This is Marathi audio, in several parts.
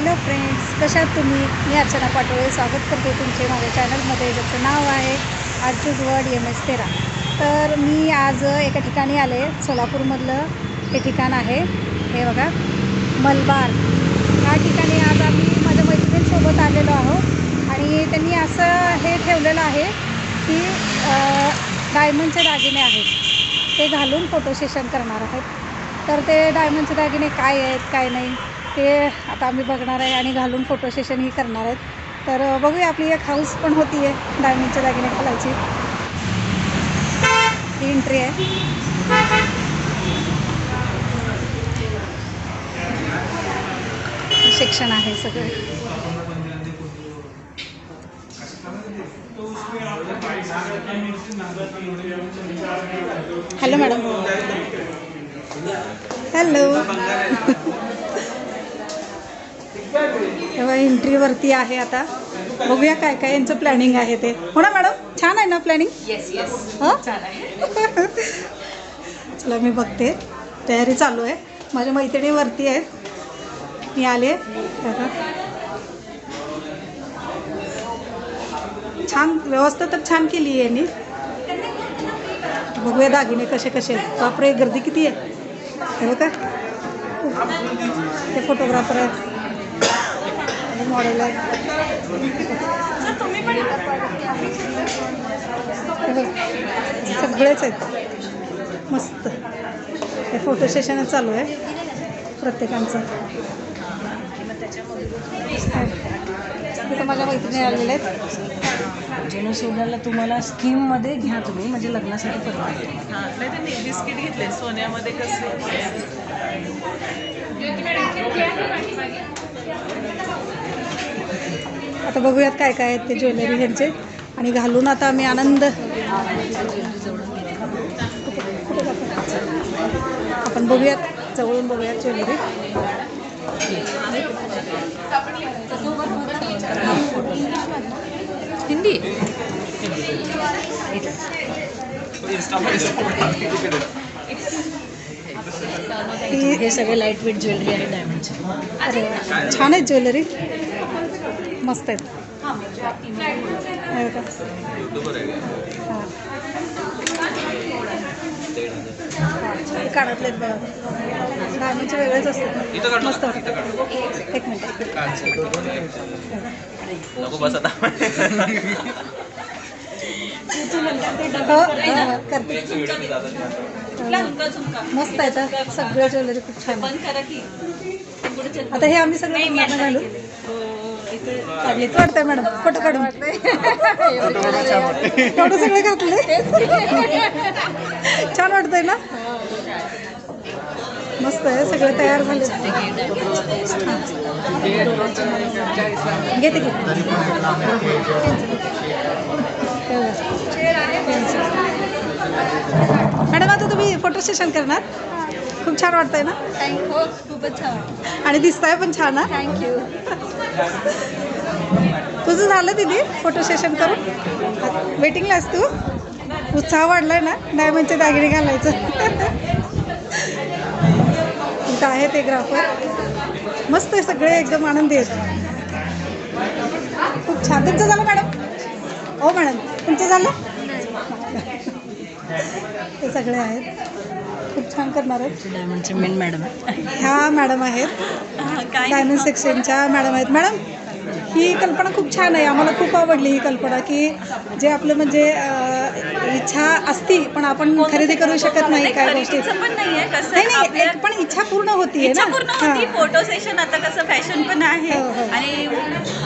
हॅलो फ्रेंड्स कशा तुम्ही? मी अर्चना पाटोळे स्वागत करते तुमचे माझ्या चॅनलमध्ये. ज्याचं नाव आहे आजूज वर्ड एम एस तेरा. तर मी आज एका ठिकाणी आले. सोलापूरमधलं हे ठिकाण आहे. हे बघा मलबार. या ठिकाणी आज आम्ही माझ्या मैत्रिणींसोबत आलेलो आहोत आणि त्यांनी असं हे ठेवलेलं आहे की डायमंडचे दागिने आहेत. ते घालून फोटो सेशन करणार आहेत. तर ते डायमंडचे दागिने काय आहेत काय नाही ते आता आम्ही बघणार आहे आणि घालून फोटो सेशनही करणार आहेत. तर बघूया आपली एक हाऊस पण होती आहे डायमंडचे दागिने घालायची ही एंट्री आहे. सेक्शन आहे सगळे. हॅलो मॅडम हॅलो तेव्हा एंट्रीवरती आहे आता. बघूया काय काय यांचं प्लॅनिंग आहे ते. हो ना मॅडम छान आहे ना प्लॅनिंग येस येस हां? छान आहे. चला मी बघते. तयारी चालू आहे. माझ्या मैत्रिणी वरती आहेत मी आले. छान व्यवस्था तर छान केली आहे यांनी. बघूया दागिने कसे कसे बापरे गर्दी किती आहे. हे बघा ते फोटोग्राफर आहेत. आणि मॉडेल आहेत हे बघ, सगळेच आहेत. मस्त. हे फोटो सेशनच चालू आहे. प्रत्येकांचं. तिथं माझ्या मैत्रिणी आलेल्या आहेत. जेणू सोडायला तुम्हाला स्कीममध्ये घ्या तुम्ही म्हणजे लग्नासाठी परवडेल हा, नाही बिस्किट घेतले सोन्यामध्ये कसे? आता बघूयात काय काय आहेत ते ज्वेलरी ह्यांचे. आणि घालून आता आम्ही आनंद आपण बघूयात जवळून बघूयात ज्वेलरी. हिंदी? ही सगळे लाइट वेट ज्वेलरी आहे डायमंडचे अरे. छान आहेत ज्वेलरी. मस्त आहेत. हे बघा. डायमंडचे वेगळेच असतात. मस्त वाटतं. एक मिनिट. हो, हो, करते. मस्त आहे तर सगळ्या ज्वेलरी खूप छान. आता हे आम्ही सगळे घालू. चालेल. वाटतंय मॅडम. फोटो काढून. फोटो सगळे घातले. छान वाटतंय ना? मस्त आहे सगळे तयार झाले. घेते मॅडम आता तुम्ही फोटो सेशन करणार? खूप छान वाटतंय ना? हो खूपच छान आणि दिसताय पण छान ना थँक्यू तुझं झालं दिदी फोटो सेशन करून? वेटिंगला आहेस तू? उत्साह वाढलाय ना? डायमंडचे दागिने घालायचं. इथं आहे ते ग्राफर मस्त आहे सगळे एकदम आनंदी आहेत. खूप छान. तुमचं झालं मॅडम हो मॅडम तुमचं झालं? ते सगळे आहेत. खूप छान करणार आहेत. डायमंडचे मेन मॅडम ह्या मॅडम आहेत. डायमंड सेक्शनच्या मॅडम आहेत. मॅडम ही कल्पना खूप छान आहे. आम्हाला खूप आवडली ही कल्पना की जे आपलं म्हणजे इच्छा असती पण आपण खरेदी करू शकत नाही काय गोष्टी पण नाहीये कसं नाही नाही आपल्या- एक पण इच्छा पूर्ण होतीये इच्छा ना. पूर्ण होती हां. फोटो सेशन आता कसं फॅशन पण आहे. हो, हो. आणि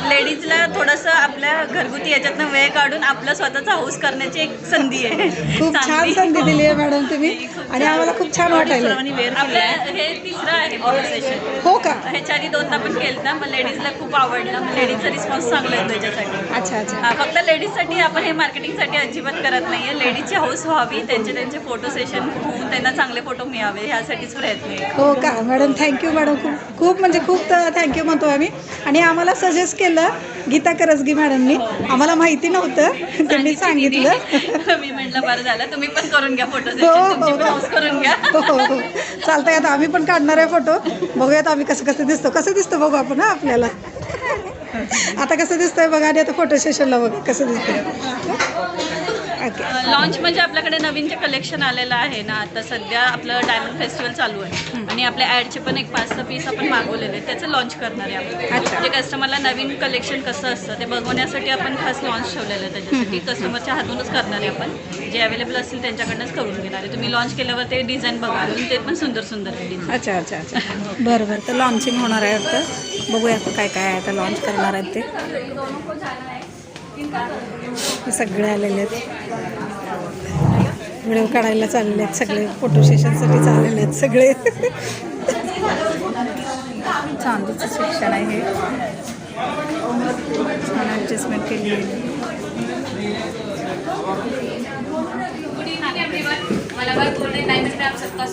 लेडीजला थोडंसं आपल्या घरगुती याच्यातनं वेळ काढून आपलं स्वतःचा हाऊस करण्याची एक संधी आहे. खूप छान चांगली. संधी दिली आहे मॅडम तुम्ही. आणि आम्हाला खूप छान वाटायला सर्वांनी आपलं हे तिसरं आहे फोटो सेशन हो का? ह्याच्या आधी दोनदा पण केलं ना मग लेडीजला खूप आवडलं. मग लेडीजचा रिस्पॉन्स चांगला येतो याच्यासाठी. अच्छा अच्छा. हा, फक्त लेडीजसाठी आपण हे मार्केटिंगसाठी अजिबात करत नाहीये. लेडीजची हाऊस व्हावी त्यांचे त्यांचे फोटो सेशन होऊन त्यांना चांगले फोटो मिळावे ह्यासाठीच प्रयत्न आहे. हो का? Madam thank you madam. खूप खूप म्हणजे खूप थँक्यू म्हणतो आम्ही. आणि आम्हाला सजेस्ट केलं गीता करसगी मॅडमनी. आम्हाला माहिती नव्हतं. त्यांनी सांगितलं. मी म्हटलं बरं झालं तुम्ही पण करून घ्या फोटो हो, सेशन हो. करून घ्या. हो हो. हो. चालतंय आता आम्ही पण काढणार आहे फोटो बघूयात आम्ही कसं कसं दिसतो. कसं दिसतं बघू आपण हा आपल्याला. आता कसं दिसतंय बघा आणि आता फोटो सेशनला बघा कसं दिसतंय. ओके लॉन्च म्हणजे आपल्याकडे नवीन जे कलेक्शन आलेलं आहे ना आता सध्या आपलं डायमंड फेस्टिवल चालू आहे. आणि आपल्या ॲडचे पण एक पाच सहा पीस आपण मागवलेले आहेत. त्याचं लॉन्च करणार आहे आपण. म्हणजे कस्टमरला नवीन कलेक्शन कसं असतं ते बघवण्यासाठी आपण खास लॉन्च ठेवलेलं आहे त्याच्यासाठी. कस्टमरच्या हातूनच करणार आहे आपण. जे अवेलेबल असतील त्यांच्याकडनंच करून घेणार आहे. तुम्ही लॉन्च केल्यावर ते डिझाईन बघा. ते पण सुंदर सुंदर आहे डिझाईन अच्छा अच्छा अच्छा. बरं बरं. तर लॉन्चिंग होणार आहे वाटतं बघूया काय काय आहे आता लॉन्च करणार आहेत ते. हे सगळे आलेले आहेत. व्हिडिओ काढायला चाललेले आहेत सगळे. फोटो सेशनसाठी चाललेले आहेत सगळे. चांदीचं सेक्शन आहे. हे छान ॲडजस्टमेंट केली आहे.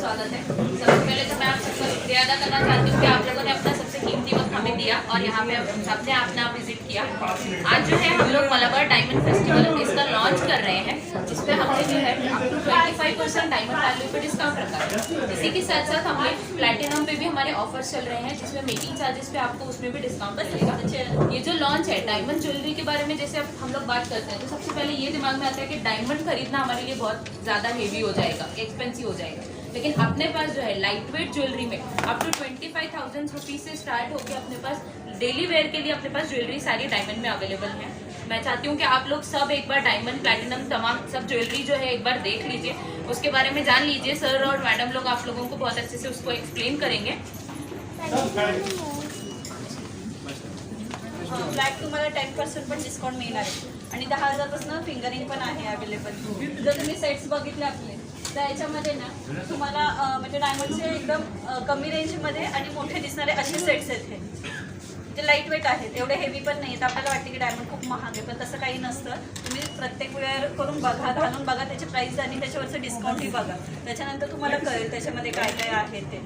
स्वागत है सबसे पहले तो मैं आप शुक्रिया अदा करना चाहती हूँ कि आप लोगों ने अपना कीमती वक्त हमें दिया और यहाँ पे सबने अपना विज़िट किया। आज जो है, हम लोग मलाबार डायमंड फेस्टिवल इसका लॉन्च कर रहे हैं, जिसपे हमने जो है twenty five percent diamond value पे डिस्काउंट रखा है। इसी के साथ साथ हमने प्लेटिनम पे भी हमारे ऑफर्स चल रहे हैं, जिसमें मेकिंग चार्जेस पे आपको उसमें भी डिस्काउंट मिलेगा। ये जो लॉन्च है डायमंड ज्वेलरी के बारे में जैसे हम लोग बात करते हैं तो सबसे पहले ये दिमाग में आता है कि डायमंड खरीदना हमारे लिए बहुत ज़्यादा हेवी हो जाएगा एक्सपेंसिव हो जाएगा। लेकिन अपने पास जो है लाइट वेट ज्वेलरी में up to twenty five thousand rupees say start होकर अपने पास डेली वेयर के लिए अपने पास ज्वेलरी सारी डायमंड में अवेलेबल है। मैं चाहती हूँ कि आप लोग सब एक बार डायमंड प्लैटिनम तमाम सब ज्वेलरी जो है एक बार देख लीजिए। उसके बारे में जान लीजिए सर और मैडम लोग आप लोगों को बहुत अच्छे से उसको एक्सप्लेन करेंगे। फ्लॅट तुम्हाला टेन पर्सेंट पण डिस्काउंट आहे. आणि दहा हजारपासून फिंगरिंग पण आहे अवेलेबल जर तुम्ही सेट्स बघितले आपले तर याच्यामध्ये ना तुम्हाला म्हणजे डायमंडचे एकदम कमी रेंजमध्ये आणि मोठे दिसणारे असे सेट्स आहेत हे. जे लाइट वेट आहेत एवढे हेवी पण नाही आहेत आपल्याला वाटते की डायमंड खूप महाग आहे पण तसं काही नसतं. तुम्ही प्रत्येक वेळ करून बघा घालून बघा त्याची प्राईस आणि त्याच्यावरचं डिस्काउंटही बघा. त्याच्यानंतर तुम्हाला कळेल त्याच्यामध्ये काय काय आहे ते.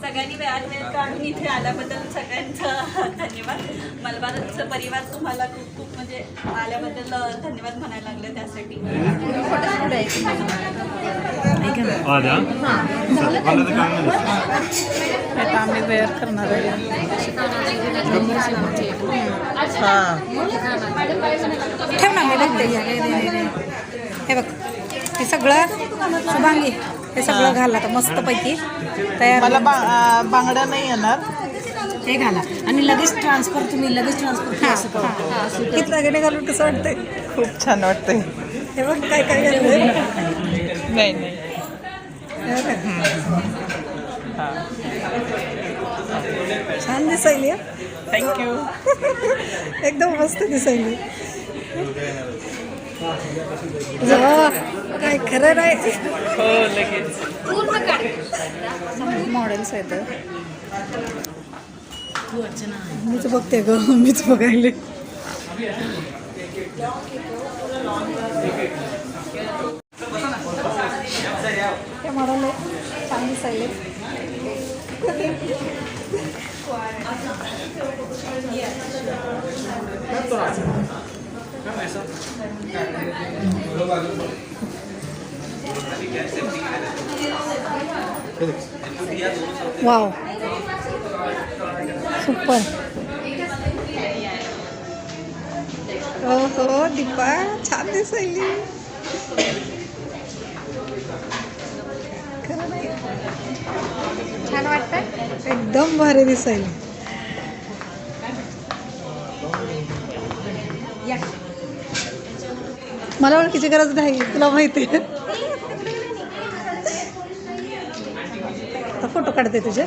सगळ्यांनी वेळात वेळ काढून इथे आल्याबद्दल सगळ्यांचं धन्यवाद. मलबारचं परिवार तुम्हाला खूप म्हणजे आल्याबद्दल अं, धन्यवाद म्हणायला लागले त्यासाठी. आजा आता आम्ही वेअर करणार आहे. ठेव ना मी बघते. हे बघ हे सगळं शुभांगी हे सगळं घाल आता मस्तपैकी तयार मला बांगड्या नाही येणार. हे घाला. आणि लगेच ट्रान्सफर तुम्ही लगेच ट्रान्सफर असं करा. किती गेले घालून कसं वाटतंय? खूप छान वाटतंय. हे बघ काय काय नाही नाही. हे बघ. छान दिसायली हं. थँक्यू एकदम मस्त दिसायली. वा, काय खरं नाही. हो लगेच. मॉडेल्स आहेत मीच बघते ग मीच बघायले. हे मॉडेल आहे छान दिसायले वाव सुपर. हो हो दीपा छान नाही. छान वाटतं एकदम भारी दिसायली. मला ओळखीची गरज नाही तुला माहिती आहे. आता फोटो काढते तुझे.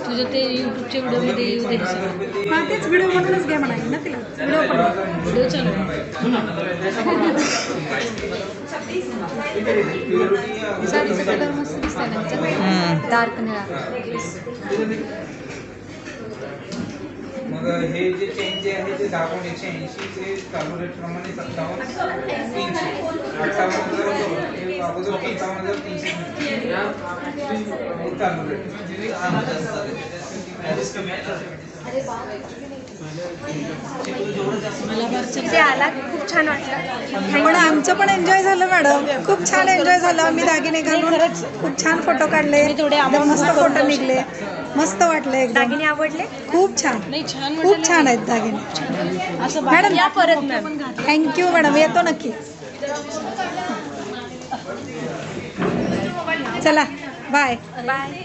तुझं ते युट्यूबच्या व्हिडिओमध्ये येऊ दे. हां तेच व्हिडिओ म्हणूनच घ्या म्हणाली ना तिला. व्हिडिओ पण. व्हिडिओ चालू. साडीचा कलर मस्त दिसतंय डार्क निळा. मग हे जे चेंज जे आहे ते दहा पॉईंट एकशे ऐंशी ते चालू रेट प्रमाणे सत्तावन्न तीनशे. अठ्ठावन्न हजार होतं. अगोदर पंचावन्न हजार तीनशे चालू रेट आला खूप छान वाटलं. पण आमचं पण एन्जॉय झालं मॅडम खूप छान एन्जॉय झालं. आम्ही दागिने घालून खूप छान फोटो काढले. मस्त फोटो निघले. मस्त वाटले दागिने आवडले? खूप छान. नाही छान खूप छान आहेत दागिने. असं मॅडम या परत थँक्यू मॅडम. येतो नक्की. चला. Bye bye